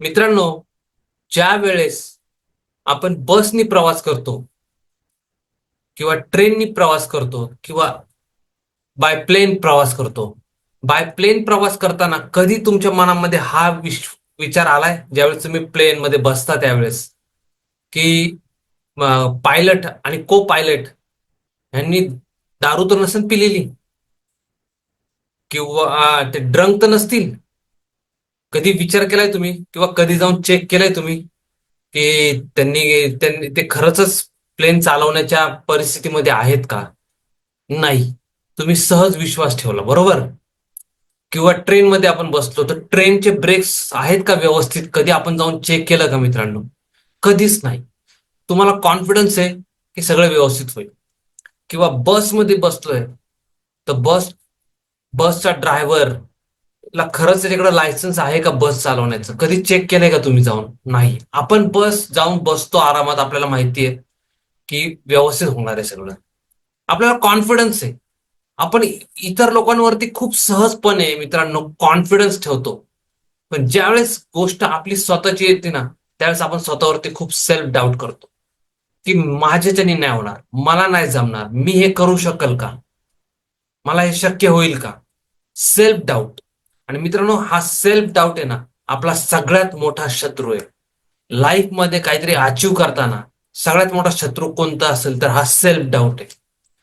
मित्रांनो ज्या वेळेस आपण बसनी प्रवास करतो किंवा ट्रेननी प्रवास करतो किंवा बाय प्लेन प्रवास करतो बाय प्लेन प्रवास करताना कधी तुमच्या मनामध्ये हा विश विचार आलाय? ज्यावेळेस तुम्ही प्लेन मध्ये बसता त्यावेळेस. की पायलट आणि को पायलट यांनी दारू तर नसेल पिलेली. किंवा ते ड्रंक तर नसतील. कधी विचार केलाय तुम्ही? किंवा कधी जाऊन चेक केलाय तुम्ही? की त्यांनी त्यांनी ते खरंच प्लेन चालवण्याच्या परिस्थितीमध्ये आहेत का? नाही. तुम्ही सहज विश्वास ठेवला बरोबर? किंवा ट्रेनमध्ये आपण बसलो तर ट्रेनचे ब्रेक्स आहेत का व्यवस्थित? कधी आपण जाऊन चेक केलं का मित्रांनो? कधीच नाही. तुम्हाला कॉन्फिडन्स आहे की सगळं व्यवस्थित होईल. किंवा बसमध्ये बसलोय तर बस बसचा ड्रायव्हर ला खरंच त्याच्याकडे लायसन्स आहे का बस चालवण्याचं? कधी चेक केलंय का तुम्ही जाऊन? नाही. आपण बस जाऊन बसतो आरामात आपल्याला माहिती आहे की व्यवस्थित होणार आहे सगळं. आपल्याला कॉन्फिडन्स आहे. आपण इतर लोकांवरती खूप सहजपणे मित्रांनो कॉन्फिडन्स ठेवतो. पण ज्यावेळेस गोष्ट आपली स्वतःची येते ना त्यावेळेस आपण स्वतःवरती खूप सेल्फ डाऊट करतो. की माझ्याच्याने नाही होणार मला नाही जमणार मी हे करू शकल का? मला हे शक्य होईल का? सेल्फ डाऊट आणि मित्रांनो हा सेल्फ डाऊट आहे ना आपला सगळ्यात मोठा शत्रू आहे. लाईफमध्ये काहीतरी अचीव करताना सगळ्यात मोठा शत्रू कोणता असेल तर हा सेल्फ डाऊट आहे.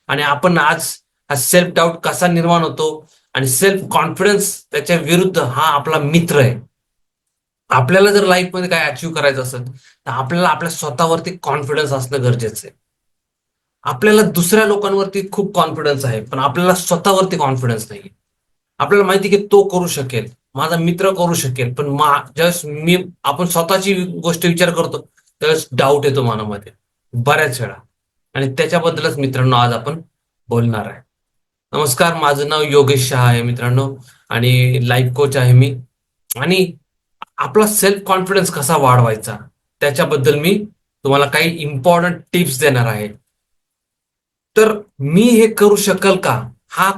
आणि आपण आज हा सेल्फ डाऊट कसा निर्माण होतो आणि सेल्फ कॉन्फिडन्स त्याच्या विरुद्ध हा आपला मित्र आहे. आपल्याला जर लाईफमध्ये काय अचीव करायचं असेल तर आपल्याला आपल्या स्वतःवरती कॉन्फिडन्स असणं गरजेचं आहे. आपल्याला दुसऱ्या लोकांवरती खूप कॉन्फिडन्स आहे पण आपल्याला स्वतःवरती कॉन्फिडन्स नाही आपल्याला माहिती की तो करू शकेल माझा मित्र करू शकेल पण मा ज्यावेळेस मी आपण स्वतःची गोष्ट विचार करतो त्यावेळेस डाऊट येतो मनामध्ये बऱ्याच वेळा. आणि त्याच्याबद्दलच मित्रांनो आज आपण बोलणार आहे. नमस्कार माझं नाव योगेश शहा आहे मित्रांनो आणि लाईफ कोच आहे मी. आणि आपला सेल्फ कॉन्फिडन्स कसा वाढवायचा त्याच्याबद्दल मी तुम्हाला काही इम्पॉर्टंट टिप्स देणार आहे. तर मी हे करू शकल का? हा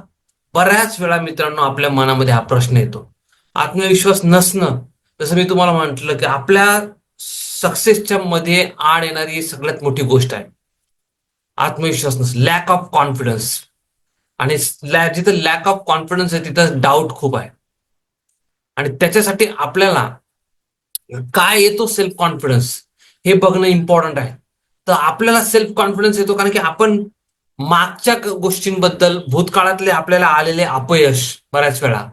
बऱ्याच वेळा मित्रांनो आपल्या मनामध्ये हा प्रश्न येतो. आत्मविश्वास नसणं जसं मी तुम्हाला म्हटलं की आपल्या सक्सेसच्या मध्ये आड येणारी सगळ्यात मोठी गोष्ट आहे. आत्मविश्वास नस लॅक ऑफ कॉन्फिडन्स आणि जिथं लॅक ऑफ कॉन्फिडन्स आहे तिथं डाऊट खूप आहे. आणि त्याच्यासाठी आपल्याला काय येतो सेल्फ कॉन्फिडन्स हे बघणं इम्पॉर्टंट आहे. तर आपल्याला सेल्फ कॉन्फिडन्स येतो कारण की आपण मागच्या गोष्टींबद्दल भूतकाळातले आपल्याला आलेले अपयश बऱ्याच वेळा.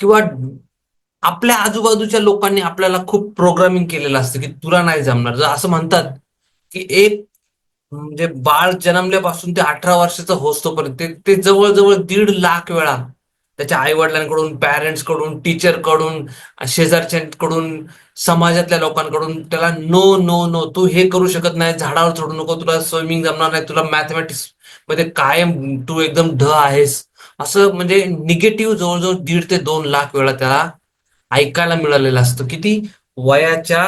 किंवा आपल्या आजूबाजूच्या लोकांनी आपल्याला खूप प्रोग्रामिंग केलेलं असतं की तुला नाही जमणार. जर असं म्हणतात की एक म्हणजे बाळ जन्मल्यापासून ते अठरा वर्षाचं होतोपर्यंत ते ते जवळजवळ दीड लाख वेळा त्याच्या आई वडिलांकडून पॅरेंट्सकडून टीचरकडून शेजारच्यांकडून समाजातल्या लोकांकडून त्याला नो नो नो तू हे करू शकत नाही झाडावर चढू नको तुला स्विमिंग जमणार नाही तुला मॅथमॅटिक्स मध्ये कायम तू एकदम ढ आहेस. असं म्हणजे निगेटिव्ह जवळजवळ दीड ते दोन लाख वेळा त्याला ऐकायला मिळालेलं असतं. किती? वयाच्या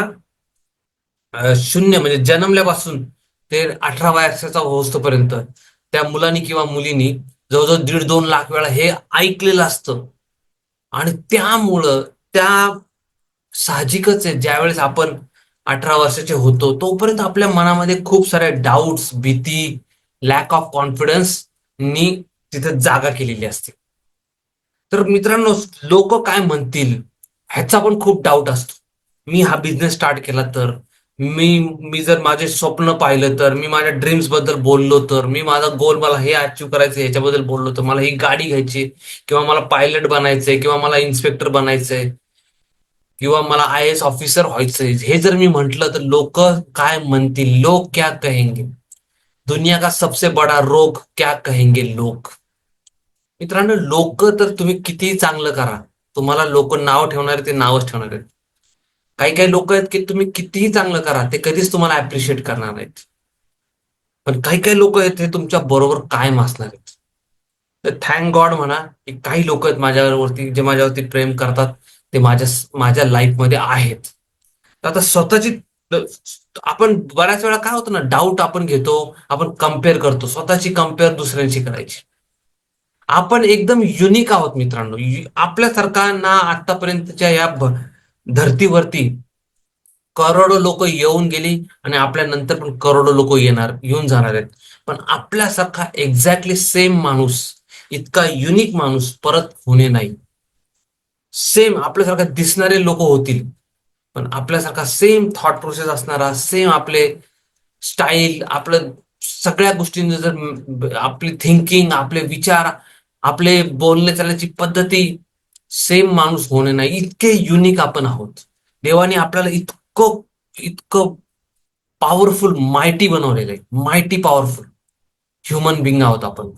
शून्य म्हणजे जन्मल्यापासून ते अठरा वयाच्या होस्तपर्यंत त्या मुलांनी किंवा मुलींनी जवळजवळ दीड दोन लाख वेळा हे ऐकलेलं असतं. आणि त्यामुळं त्या साहजिकच आहे ज्यावेळेस आपण अठरा वर्षाचे होतो तोपर्यंत आपल्या मनामध्ये खूप साऱ्या डाऊट्स भीती लॅक ऑफ कॉन्फिडन्सनी तिथे जागा केलेली असते. तर मित्रांनो लोक काय म्हणतील ह्याचा पण खूप डाऊट असतो. मी हा बिझनेस स्टार्ट केला तर मी मी जर माझे स्वप्न पाहिलं तर मी माझ्या ड्रीम्सबद्दल बोललो तर मी माझा गोल मला हे अचीव करायचं याच्याबद्दल बोललो तर मला ही गाडी घ्यायची किंवा मला पायलट बनायचंय किंवा मला इन्स्पेक्टर बनायचंय किंवा मला आय एस ऑफिसर व्हायचंय हे जर मी म्हंटल तर लोक काय म्हणतील? लोक क्या कहेंगे? दुनिया का सबसे बडा रोग क्या कहेंगे लोक? मित्रांनो लोक तर तुम्ही कितीही चांगलं करा तुम्हाला लोक नाव ठेवणार ते नावच ठेवणार आहेत. काही काही लोक आहेत की तुम्ही कितीही चांगलं करा ते कधीच तुम्हाला ऍप्रिशिएट करणार नाहीत. पण काही काही लोक आहेत ते तुमच्या बरोबर कायम असणार आहेत. तर थँक गॉड म्हणा की काही लोक आहेत माझ्यावरती जे माझ्यावरती प्रेम करतात ते माझ्या माझ्या लाईफमध्ये आहेत. तर आता स्वतःची आपण बऱ्याच वेळा काय होतं ना डाऊट आपण घेतो आपण कंपेअर करतो स्वतःची कंपेअर दुसऱ्यांशी करायची. आपण एकदम युनिक आहोत मित्रांनो. आपल्यासारखा ना आतापर्यंतच्या या धर्तीवरती करोडो लोक येऊन गेली आणि आपल्या नंतर पण करोडो लोक येणार येऊन जाणार आहेत. पण आपल्यासारखा एक्झॅक्टली सेम माणूस इतका युनिक माणूस परत होणे नाही. सेम आपल्यासारखा दिसणारे लोक होतील. पण आपल्यासारखा सेम थॉट प्रोसेस असणारा सेम आपले स्टाईल आपलं सगळ्या गोष्टींचं जर आपली थिंकिंग आपले विचार आपले बोलणे चालण्याची पद्धती सेम माणूस होणे नाही. इतके युनिक आपण आहोत. देवाने आपल्याला इतकं इतकं पॉवरफुल मायटी बनवलेलं आहे. मायटी पॉवरफुल ह्युमन बिंग आहोत आपण.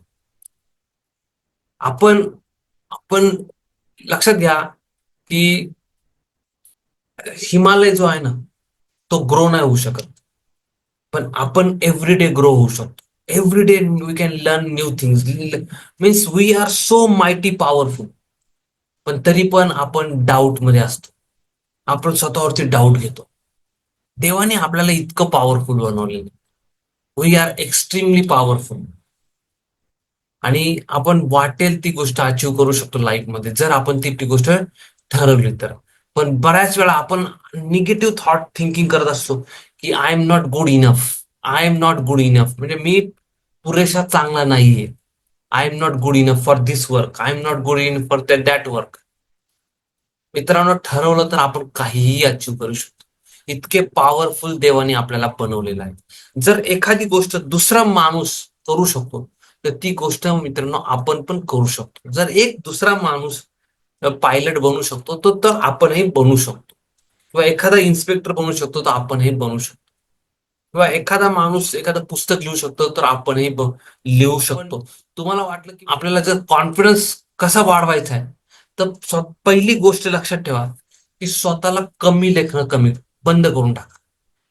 आपण आपण लक्षात घ्या की हिमालय जो आहे ना तो ग्रो नाही होऊ शकत. पण आपण एव्हरीडे ग्रो होऊ शकतो. Everyday we can learn new things means we are so mighty powerful पण तरी पण आपण डाऊटमध्ये असतो. आपण स्वतःवरती डाऊट घेतो. देवाने आपल्याला इतकं पॉवरफुल बनवलेलं वी आर एक्स्ट्रीमली पॉवरफुल आणि आपण वाटेल ती गोष्ट अचीव करू शकतो लाईफमध्ये जर आपण ती ती गोष्ट ठरवली तर. पण बऱ्याच वेळा आपण निगेटिव्ह थॉट थिंकिंग करत असतो की I am not good enough I am not good enough म्हणजे मी पुरेशा चांगला नाहीये. I am not good enough for this work I am not good enough for that work मित्रांनो ठरवलं तर आपण काहीही अचीव करू शकतो. इतके पॉवरफुल देवाने आपल्याला बनवलेलं आहे. जर एखादी गोष्ट दुसरा माणूस करू शकतो तर ती गोष्ट मित्रांनो आपण पण करू शकतो. जर एक दुसरा माणूस पायलट बनू शकतो तो तर आपणही बनू शकतो. किंवा एखादा इन्स्पेक्टर बनू शकतो तर आपणही बनू शकतो. किंवा एखादा माणूस एखादं पुस्तक लिहू शकतो तर आपणही लिहू शकतो. तुम्हाला वाटलं की आपल्याला जर कॉन्फिडन्स कसा वाढवायचा आहे तर पहिली गोष्ट लक्षात ठेवा की स्वतःला कमी लेखणं कमी बंद करून टाका.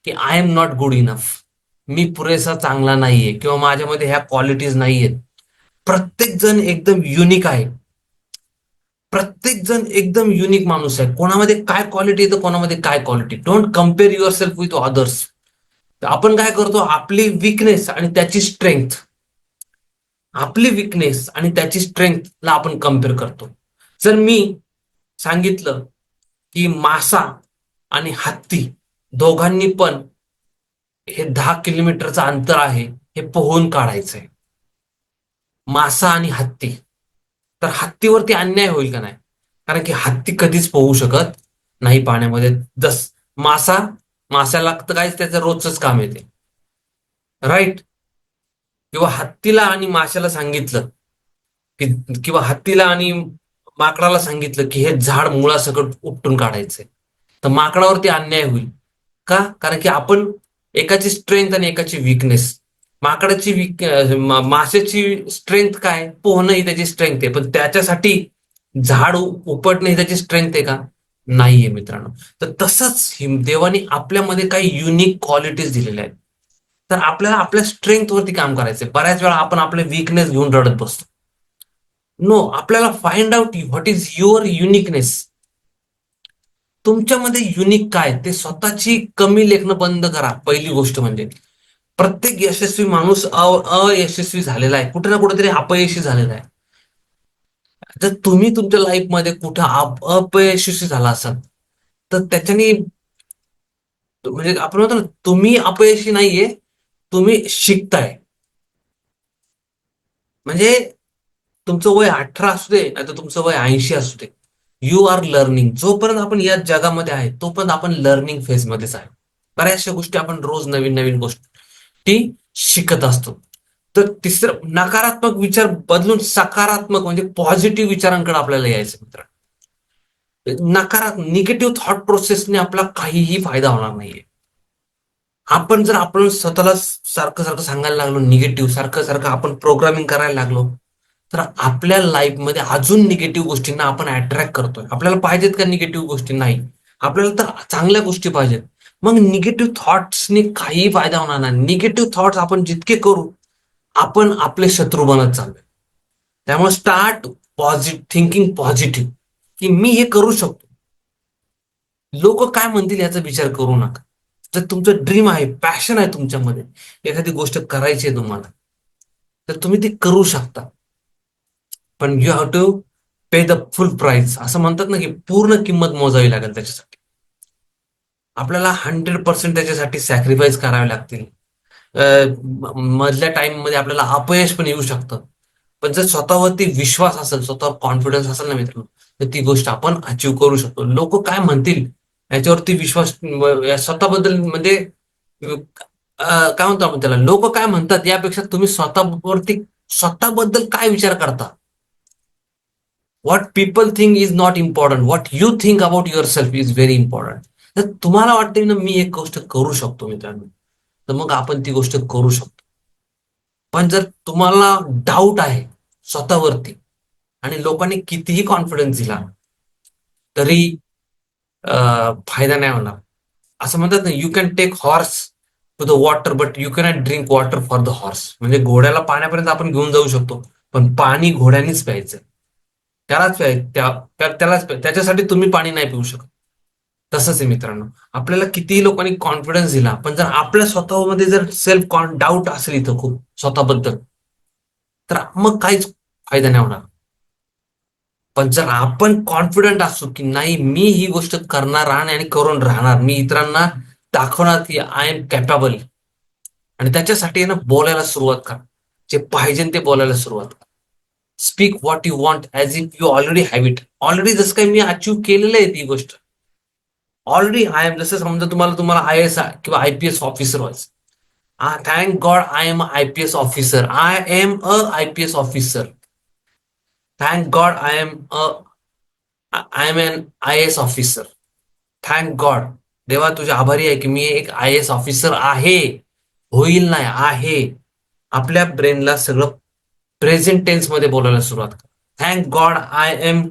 की I am not good enough मी पुरेसा चांगला नाहीये किंवा माझ्यामध्ये ह्या क्वालिटीज नाहीयेत. प्रत्येक जण एकदम युनिक आहे. प्रत्येक जण एकदम युनिक माणूस आहे. कोणामध्ये काय क्वालिटी तर कोणामध्ये काय quality don't compare yourself with others आपण काय करतो आपली विकनेस आणि त्याची स्ट्रेंथ आपली विकनेस आणि त्याची स्ट्रेंथला आपण कंपेअर करतो. जर मी सांगितलं की मासा आणि हत्ती दोघांनी पण हे दहा किलोमीटरचं अंतर आहे हे पोहून काढायचंय. मासा आणि हत्ती. तर हत्तीवरती अन्याय होईल का नाही? कारण की हत्ती कधीच पोहू शकत नाही पाण्यामध्ये. जस मासा माशाला तर काहीच त्याचं रोजच काम येते. राईट किंवा हत्तीला आणि माशाला सांगितलं की किंवा हत्तीला आणि माकडाला सांगितलं की हे झाड मुळासकट उपटून काढायचंय. तर माकडावरती अन्याय होईल. का? कारण की आपण एकाची स्ट्रेंथ आणि एकाची विकनेस माकडाची विक माशाची स्ट्रेंथ काय? पोहणं ही त्याची स्ट्रेंथ आहे. पण त्याच्यासाठी झाड उपटणं ही त्याची स्ट्रेंथ आहे का? नाहीये मित्रांनो. तर तसंच देवाने आपल्यामध्ये काही युनिक क्वालिटीज दिलेल्या आहेत. तर आपल्याला आपल्या स्ट्रेंथ वरती काम करायचंय. बऱ्याच वेळा आपण आपले विकनेस घेऊन रडत बसतो. नो आपल्याला find out what is your uniqueness तुमच्यामध्ये युनिक काय? ते स्वतःची कमी लेखणं बंद करा. पहिली गोष्ट म्हणजे. प्रत्येक यशस्वी माणूस अयशस्वी झालेला आहे. कुठे ना कुठेतरी अपयशी झालेला आहे. जर तुम्ही तुमच्या लाईफमध्ये कुठं अपयशस्वी झाला असाल तर त्याच्याने म्हणजे आपण म्हणतो ना तुम्ही अपयशी नाहीये तुम्ही शिकताय. म्हणजे तुमचं वय अठरा असू दे नाही तर तुमचं वय ऐंशी असू दे. यू आर लर्निंग जोपर्यंत आपण या जगामध्ये आहे तोपर्यंत आपण लर्निंग फेजमध्येच आहे. बऱ्याचशा गोष्टी आपण रोज नवीन नवीन गोष्टी शिकत असतो. तर तिसरं नकारात्मक विचार बदलून सकारात्मक म्हणजे पॉझिटिव्ह विचारांकडे आपल्याला यायचं मित्र. नकारात्मक निगेटिव्ह थॉट प्रोसेसने आपला काहीही फायदा होणार नाहीये. आपण जर आपण स्वतःला सारखं सारखं सांगायला लागलो निगेटिव्ह सारखं सारखं आपण प्रोग्रामिंग करायला लागलो तर आपल्या लाईफमध्ये अजून निगेटिव्ह गोष्टींना आपण अट्रॅक्ट करतोय. आपल्याला पाहिजेत का निगेटिव्ह गोष्टी? नाही. आपल्याला तर चांगल्या गोष्टी पाहिजेत. मग निगेटिव्ह थॉट्सने काही फायदा होणार नाही. निगेटिव्ह थॉट्स आपण जितके करू आपण आपले शत्रू बनत चाललोय. त्यामुळे स्टार्ट पॉझिटिव्ह थिंकिंग पॉझिटिव्ह की मी हे करू शकतो. लोक काय म्हणतील याचा विचार करू नका. जर तुमचं ड्रीम आहे पॅशन आहे तुमच्यामध्ये एखादी गोष्ट करायची आहे तुम्हाला तर तुम्ही ती करू शकता. पण you have to pay the full price असं म्हणतात ना की पूर्ण किंमत मोजावी लागेल त्याच्यासाठी. आपल्याला हंड्रेड पर्सेंट त्याच्यासाठी सॅक्रिफाईस करावे लागतील. मधल्या टाइममध्ये आपल्याला अपयश पण येऊ शकतं. पण जर स्वतःवरती विश्वास असेल स्वतःवर कॉन्फिडन्स असेल ना मित्रांनो तर ती गोष्ट आपण अचीव करू शकतो. लोक काय म्हणतील? याच्यावरती विश्वास स्वतःबद्दल म्हणजे काय म्हणतो आपण त्याला? लोक काय म्हणतात? यापेक्षा तुम्ही स्वतःवरती स्वतःबद्दल काय विचार करता? What people think is not important what you think about yourself is very important तर तुम्हाला वाटते ना मी एक गोष्ट करू शकतो मित्रांनो. तर मग आपण ती गोष्ट करू शकतो. पण जर तुम्हाला डाऊट आहे स्वतःवरती आणि लोकांनी कितीही कॉन्फिडन्स दिला तरी फायदा नाही होणार. असं म्हणतात ना you can take horse to the water but you can drink water for the horse म्हणजे घोड्याला पाण्यापर्यंत आपण घेऊन जाऊ शकतो पण पाणी घोड्यानेच प्यायचं. त्यालाच प्याय त्या त्यालाच प्याय- त्याच्यासाठी तुम्ही पाणी नाही पिऊ शकत. तसंच आहे मित्रांनो. आपल्याला कितीही लोकांनी कॉन्फिडन्स दिला पण जर आपल्या स्वतःमध्ये जर सेल्फ कॉन डाऊट असेल इथं खूप स्वतःबद्दल तर मग काहीच फायदा नाही होणार. पण जर आपण कॉन्फिडंट असू की नाही मी ही गोष्ट करणार आणि आणि करून राहणार मी इतरांना दाखवणार की आय एम कॅपेबल आणि त्याच्यासाठी आहे ना बोलायला सुरुवात करा. जे पाहिजे ते बोलायला सुरुवात करा. Speak what you want as if you already have it already जसं काही मी अचीव्ह केलेलं आहे ती गोष्ट. ऑलरेडी आय एम जसं समजा तुम्हाला तुम्हाला आय एस किंवा आय पी एस ऑफिसर व्हायचं. Thank God I am I P S officer I am a I P S officer thank God I am a I am an I S officer thank God देवा तुझे आभारी आहे की मी एक I S officer आहे. होईल नाही आहे. आपल्या ब्रेनला सगळं प्रेझेंट टेन्समध्ये बोलायला सुरुवात thank God I am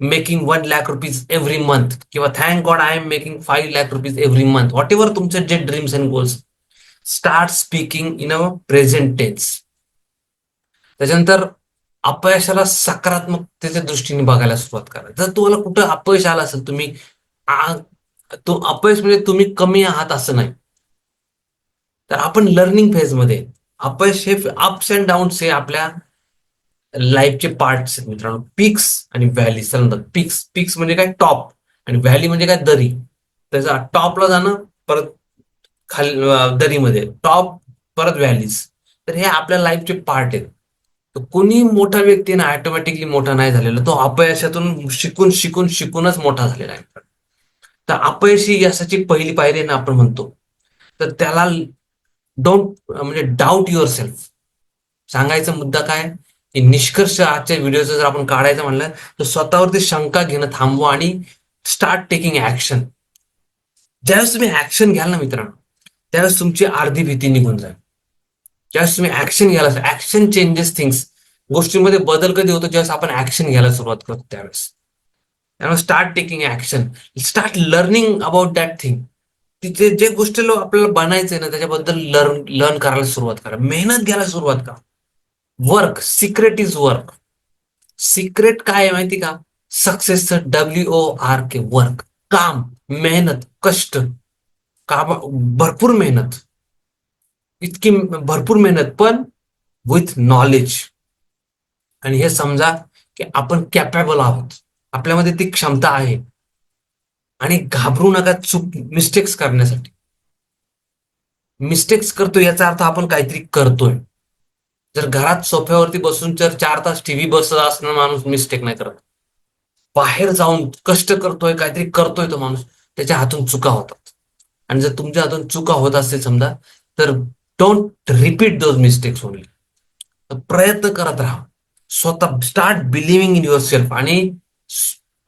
making one lakh rupees every month किंवा thank God I am making five lakh rupees every month whatever तुमचे जे dreams and goals start speaking in a present tense त्याच्यानंतर अपयशाला सकारात्मकतेच्या दृष्टीने बघायला सुरुवात करा. जर तुम्हाला कुठं अपयश आलं असेल तुम्ही तो अपयश म्हणजे तुम्ही कमी आहात असं नाही. तर आपण लर्निंग फेजमध्ये अपयश हे अप्स अँड डाऊन्स हे आपल्या लाईफचे पार्ट्स आहेत मित्रांनो. पिक्स आणि व्हॅली समजा पिक्स पिक्स म्हणजे काय? टॉप आणि व्हॅली म्हणजे काय? दरी. त्याचा टॉपला जाणं परत खाली दरीमध्ये. टॉप परत व्हॅलीज तर हे आपल्या लाईफचे पार्ट आहेत. तर कोणी मोठा व्यक्ती ना ऑटोमॅटिकली मोठा नाही झालेला. तो अपयशातून शिकून शिकून शिकूनच मोठा झालेला आहे. तर अपयशी यशाची पहिली पायरी ना आपण म्हणतो. तर त्याला डोंट म्हणजे डाऊट युअर सेल्फ सांगायचा मुद्दा काय? निष्कर्ष आजच्या व्हिडिओचा जर आपण काढायचं म्हणलं तर स्वतःवरती शंका घेणं थांबवा आणि स्टार्ट टेकिंग ऍक्शन ज्यावेळेस तुम्ही ऍक्शन घ्याल ना मित्रांनो त्यावेळेस तुमची अर्धी भीती निघून जाईल. ज्यावेळेस तुम्ही ऍक्शन घ्यायला ऍक्शन चेंजेस थिंग्स गोष्टींमध्ये बदल कधी होतो ज्यावेळेस आपण ऍक्शन घ्यायला सुरुवात करतो त्यावेळेस. त्यामुळे start taking action start learning about that thing तिथे जे गोष्टी आपल्याला बनायचंय ना त्याच्याबद्दल लर्न लर्न करायला सुरुवात करा. मेहनत घ्यायला सुरुवात करा. Work secret is work secret काय आहे माहिती का? सक्सेसचं W O R K work काम मेहनत कष्ट. काम भरपूर मेहनत. इतकी भरपूर मेहनत पण विथ नॉलेज आणि हे समजा की आपण कॅपेबल आहोत. आपल्यामध्ये ती क्षमता आहे. आणि घाबरू नका चूक मिस्टेक्स करण्यासाठी. मिस्टेक्स करतो याचा अर्थ आपण काहीतरी करतोय. जर घरात सोफ्यावरती बसून जर चार तास टीव्ही बसत असणार माणूस मिस्टेक नाही करत. बाहेर जाऊन कष्ट करतोय काहीतरी करतोय तो माणूस त्याच्या हातून चुका होतात. आणि जर तुमच्या हातून चुका होत असतील समजा तर don't repeat those mistakes only प्रयत्न करत राहा. स्वतः start believing in yourself आणि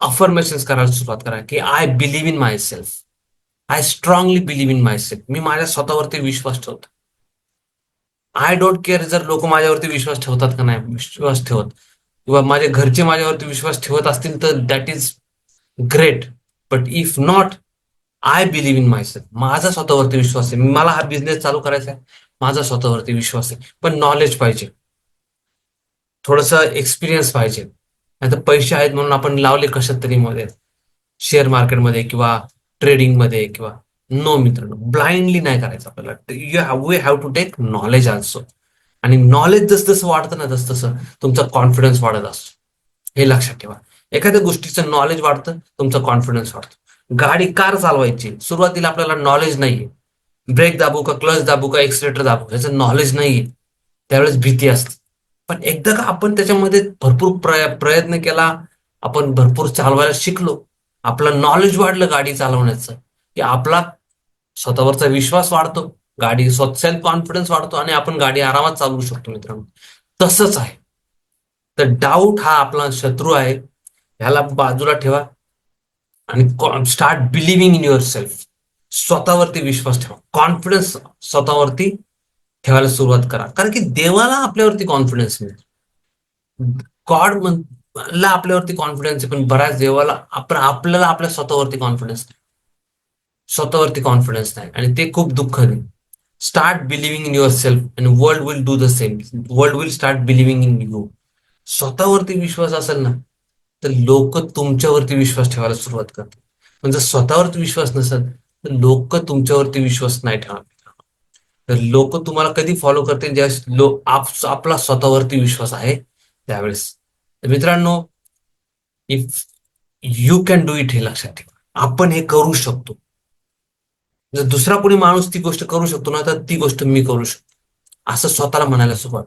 अफर्मेशन करायला सुरुवात करा की I believe in myself I strongly believe in myself मी माझ्या स्वतःवरती विश्वास ठेवतो. आय डोंट केअर जर लोक माझ्यावरती विश्वास ठेवतात का नाही विश्वास ठेवत. किंवा माझे घरचे माझ्यावरती विश्वास ठेवत असतील तर that is great but if not I believe in myself माझा स्वतःवरती विश्वास आहे. मला हा बिझनेस चालू करायचा आहे. माझा स्वतःवरती विश्वास आहे. पण नॉलेज पाहिजे. थोडस एक्सपिरियन्स पाहिजे. नाही तर पैसे आहेत म्हणून आपण लावले कशात तरी मध्ये शेअर मार्केटमध्ये किंवा ट्रेडिंगमध्ये किंवा नो मित्रांनो ब्लाइंडली नाही करायचं आपल्याला. You have we have to take knowledge also आणि नॉलेज जसं जसं वाढतं ना तसं तसं तुमचा कॉन्फिडन्स वाढत असतो. हे लक्षात ठेवा. एखाद्या गोष्टीचं नॉलेज वाढतं तुमचा कॉन्फिडन्स वाढतो. गाडी कार चालवायची सुरुवातीला आपल्याला नॉलेज नाहीये. ब्रेक दाबू का क्लच दाबू का एक्सिलेटर दाबू याचं नॉलेज नाहीये. त्यावेळेस भीती असते. पण एकदा का आपण त्याच्यामध्ये भरपूर प्रय प्रयत्न केला आपण भरपूर चालवायला शिकलो आपलं नॉलेज वाढलं गाडी चालवण्याचं की आपला स्वतःवरचा विश्वास वाढतो गाडी सेल्फ कॉन्फिडन्स वाढतो आणि आपण गाडी आरामात चालवू शकतो मित्रांनो. तसंच आहे. तर डाऊट हा आपला शत्रू आहे. ह्याला बाजूला ठेवा आणि start believing in yourself स्वतःवरती विश्वास ठेवा. कॉन्फिडन्स स्वतःवरती ठेवायला सुरुवात करा. कारण की देवाला आपल्यावरती कॉन्फिडन्स मिळेल गॉड ला आपल्यावरती कॉन्फिडन्स आहे पण बऱ्याच देवाला आपण आपल्याला आपल्या स्वतःवरती कॉन्फिडन्स नाही. स्वतःवरती कॉन्फिडन्स नाही. आणि ते खूप दुःख आहे. Start believing in yourself and world will do the same world will start believing in you स्वतःवरती विश्वास असेल ना तर लोक तुमच्यावरती विश्वास ठेवायला सुरुवात करतात. पण जर स्वतःवरती विश्वास नसेल तर लोक तुमच्यावरती विश्वास नाही ठेवणार. तर लोक तुम्हाला कधी फॉलो करतील? ज्यावेळेस लोक आपला स्वतःवरती विश्वास आहे त्यावेळेस. तर मित्रांनो if you can do it हे लक्षात ठेवा. आपण हे करू शकतो. जर दुसरा कोणी माणूस ती गोष्ट करू शकतो ना तर ती गोष्ट मी करू शकतो. असं स्वतःला म्हणायला सुरुवात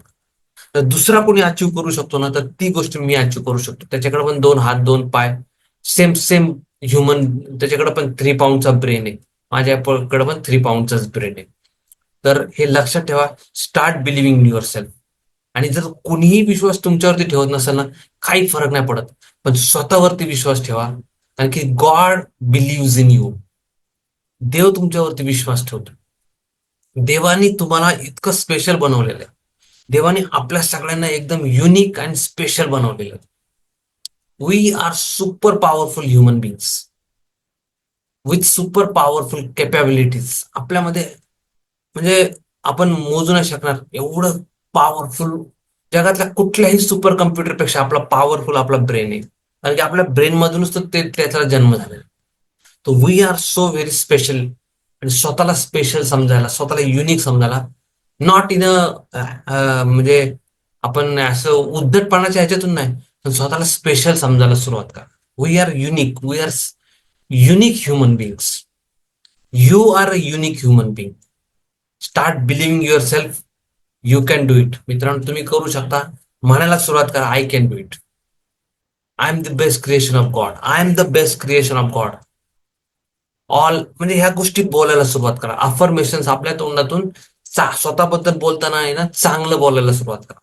तर दुसरा कोणी अचीव करू शकतो ना तर ती गोष्ट मी अचीव करू शकतो. त्याच्याकडे पण दोन हात दोन पाय. सेम सेम ह्युमन त्याच्याकडे पण थ्री पाऊंडचा ब्रेन आहे. माझ्याकडे पण थ्री पाऊंडचाच ब्रेन आहे. तर हे लक्षात ठेवा स्टार्ट बिलिव्हिंग युअर सेल्फ आणि जर कोणीही विश्वास तुमच्यावरती ठेवत नसेल ना काही फरक नाही पडत. पण स्वतःवरती विश्वास ठेवा. कारण की गॉड बिलिव्ज इन यू देव तुमच्यावरती विश्वास ठेवतो. देवाने तुम्हाला इतकं स्पेशल बनवलेलं आहे. देवाने आपल्या सगळ्यांना एकदम युनिक अँड स्पेशल बनवलेलं we are super powerful human beings with super powerful capabilities आपल्यामध्ये म्हणजे आपण मोजू नाही शकणार. एवढं पॉवरफुल जगातल्या कुठल्याही सुपर कम्प्युटरपेक्षा आपला पॉवरफुल आपला ब्रेन आहे. कारण की आपल्या ब्रेन मधूनच तर ते त्याचा जन्म झालेला तो we are so very special आणि स्वतःला स्पेशल समजायला स्वतःला युनिक समजायला नॉट इन अ म्हणजे आपण असं उद्धटपणाच्या ह्याच्यातून नाही पण स्वतःला स्पेशल समजायला सुरुवात करा. We are unique we are unique human beings you are a unique human being start believing yourself you can do it मित्रांनो तुम्ही करू शकता. म्हणायला सुरुवात करा. I can do it I am the best creation of God I am the best creation of God all म्हणजे ह्या गोष्टी बोलायला सुरुवात करा. अफर्मेशन आपल्या तोंडातून स्वतःबद्दल बोलताना आहे ना चांगलं बोलायला सुरुवात करा.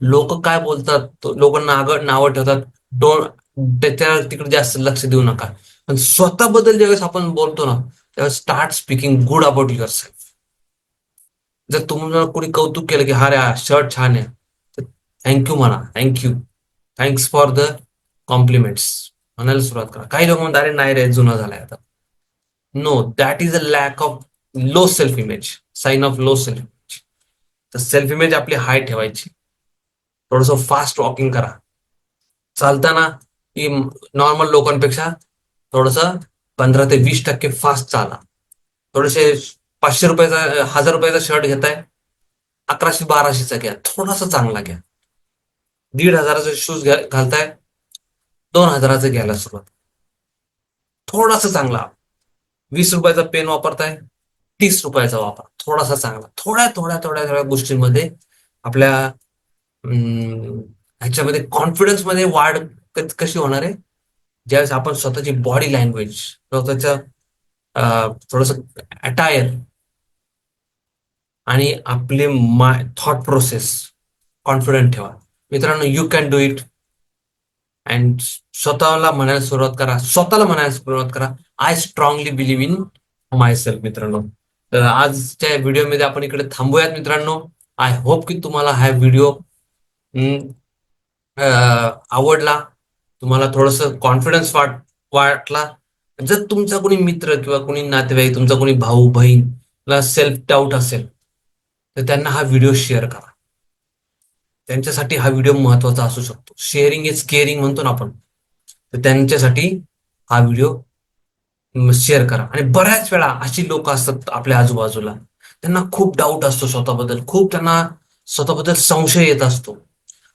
लोक काय बोलतात लोक नाग नावं ठेवतात डोंट त्या तिकडे जास्त लक्ष देऊ नका. पण स्वतःबद्दल ज्यावेळेस आपण बोलतो ना त्यावेळेस start speaking good about yourself जर तुम्हाला कोणी कौतुक केलं की हा रे शर्ट छान आहे. तर थँक्यू म्हणा thank you thanks for the compliments म्हणायला सुरुवात करा. काही लोक म्हणतात अरे नाही रे जुना झालाय आता. No that is a lack of low self image sign of low self image तर सेल्फ इमेज आपली हाय ठेवायची. थोडस फास्ट वॉकिंग करा. चालताना नॉर्मल लोकांपेक्षा थोडस पंधरा ते वीस टक्के फास्ट चाला. थोडेसे पाचशे रुपयाचा हजार रुपयाचा शर्ट घेताय अकराशे बाराशेचा घ्या. थोडासा चांगला घ्या. दीड हजाराचा शूज घालताय दोन हजाराचं घ्यायला सुरुवात. थोडासा चांगला. वीस रुपयाचा पेन वापरताय तीस रुपयाचा वापर. थोडासा चांगला. थोड्या थोड्या थोड्या थोड्या गोष्टींमध्ये आपल्या ह्याच्यामध्ये कॉन्फिडन्समध्ये वाढ कशी होणार आहे? ज्यावेळेस आपण स्वतःची बॉडी लँग्वेज स्वतःच्या थोडस अटायर आणि आपले माय थॉट प्रोसेस कॉन्फिडंट ठेवा. मित्रांनो you can do it and स्वतःला म्हणायला सुरुवात करा. स्वतःला म्हणायला सुरुवात करा. I strongly believe in myself मित्रांनो. तर आजच्या व्हिडिओमध्ये आपण इकडे थांबूयात मित्रांनो. आय होप की तुम्हाला हा व्हिडिओ आवडला. तुम्हाला थोडस कॉन्फिडन्स वाट वाटला. जर तुमचा कोणी मित्र किंवा कोणी नातेवाईक तुमचा कोणी भाऊ बहीण सेल्फ डाऊट असेल तर त्यांना हा व्हिडिओ शेअर करा. त्यांच्यासाठी हा व्हिडिओ महत्त्वाचा असू शकतो. शेअरिंग इज केअरिंग म्हणतो ना आपण. तर त्यांच्यासाठी हा व्हिडिओ शेअर करा. आणि बऱ्याच वेळा अशी लोक असतात आपल्या आजूबाजूला. त्यांना खूप डाऊट असतो स्वतःबद्दल. खूप त्यांना स्वतःबद्दल संशय येत असतो.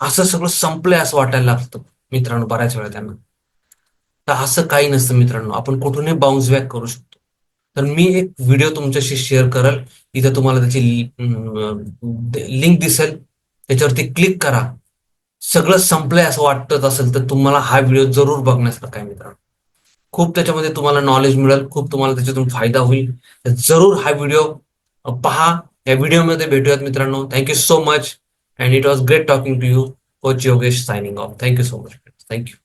असं सगळं संपलंय असं वाटायला लागतं मित्रांनो बऱ्याच वेळा त्यांना. तर असं काही नसतं मित्रांनो. आपण कुठूनही बाउन्स बॅक करू शकतो. तर मी एक व्हिडिओ तुमच्याशी शेअर करल. इथं तुम्हाला त्याची लिंक दिसेल. त्याच्यावरती क्लिक करा. सगळं संपलंय असं वाटत असेल तर तुम्हाला हा व्हिडिओ जरूर बघण्यासारखा आहे मित्रांनो. खूप त्याच्यामध्ये तुम्हाला नॉलेज मिळेल खूप तुम्हाला त्याच्यातून फायदा होईल. तर जरूर हा व्हिडिओ पहा. या व्हिडिओमध्ये भेटूयात मित्रांनो. Thank you so much and it was great talking to you coach Yogesh signing off thank you so much thank you